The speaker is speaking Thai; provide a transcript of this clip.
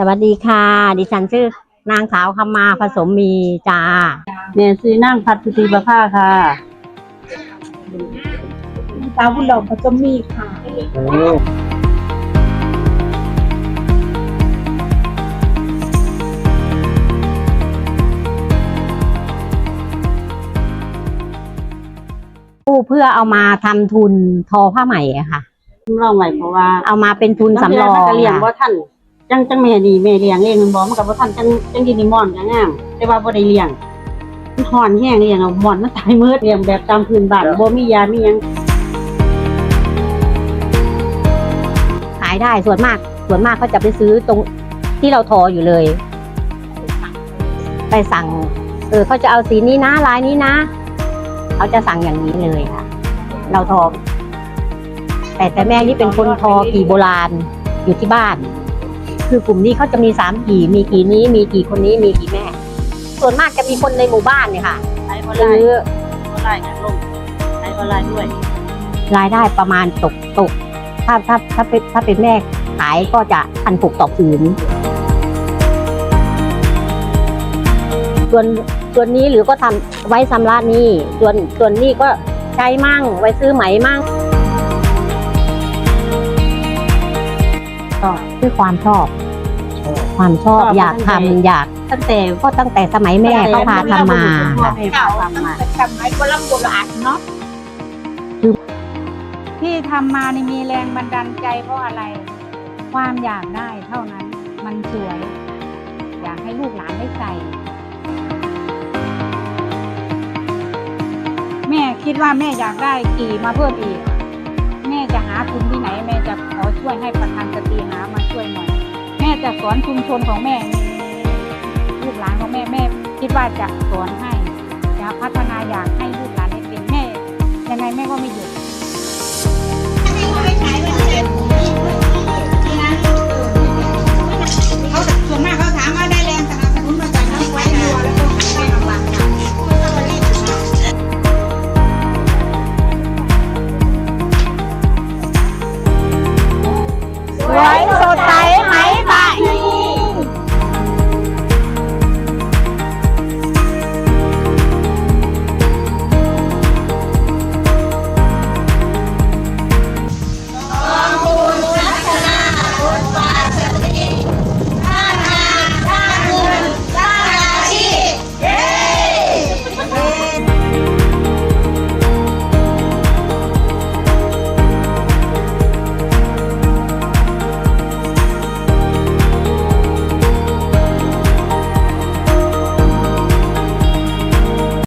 สวัสดีค่ะ ดิฉันชื่อนางสาวคำมาผสมมีจ้าแม่ซื้อนั่งพัดสุธีประภาค่ะตาบุญหลงผสมมีค่ะผู้เพื่อเอามาทำทุนทอผ้าไหมอะค่ะรองไว้เพราะว่าเอามาเป็นทุนสำรองมันก็เลี้ยงบ่ค่ะทัน จังจังแม่นี่แม่เลี้ยงเองมันบ่มันก็บ่ทันจังจังดินนี่ม่อนก็งามแต่ว่าบ่ได้เลี้ยงมันฮ้อนแห้งเลี้ยงเอาม่อนมันตายมืดเลี้ยงแบบตามพื้นบ้านบ่มียามีหยังขายได้ส่วนมาก ส่วนมากก็จะไปซื้อตรงที่เราทออยู่เลย ไปสั่ง เออเขาจะเอาสีนี้นะลายนี้นะเขาจะสั่งอย่างนี้เลยค่ะ เราทอ แต่แต่แม่นี่เป็นคนทอกี่โบราณอยู่ที่บ้าน คือกลุ่มนี้เขาจะมีสามกี่มีกี่นี้ มีกี่คนนี้มีกี่แม่ ส่วนมากจะมีคนในหมู่บ้านเนี่ยค่ะขายออนไลซื้อน์ออนไลน์กันลงขายออนไลน์ด้วย รายได้ประมาณตกตก ถ้าถ้าถ้าเป็นถ้าเป็นแม่ขายก็จะพันหกต่อผืนส่วนส่วนนี้หรือก็ทำไว้สำราญนี่ส่วนส่วนนี้ก็ใช้มั่งไว้ซื้อไหมมั่ง ก็ด้วยความชอบ ความชอบชอบอยากตั้งแต่ทำอยากตั้งแต่ก็ตั้งแต่สมัยแม่เขาพาทำมาค่ะแม่เก่าพาตั้งทำมาแต่สมัยโบราณโบราณเนาะที่ทำมานี่มีแรงบันดาลใจเพราะอะไร ความอยากได้เท่านั้นมันสวย อยากให้ลูกหลานได้ใส่ แม่คิดว่าแม่อยากได้กี่มาเพิ่มอีก แม่จะหาทุนที่ไหน แม่จะขอช่วยให้ประธานสตรีหามา ช่วยหน่อย แม่จะสอนชุมชนของแม่ลูกหลานของแม่แม่ คิดว่าจะสอนให้จะพัฒนาอยากให้ลูกหลานได้เป็นแม่ยังไงแม่ก็ไม่หยุด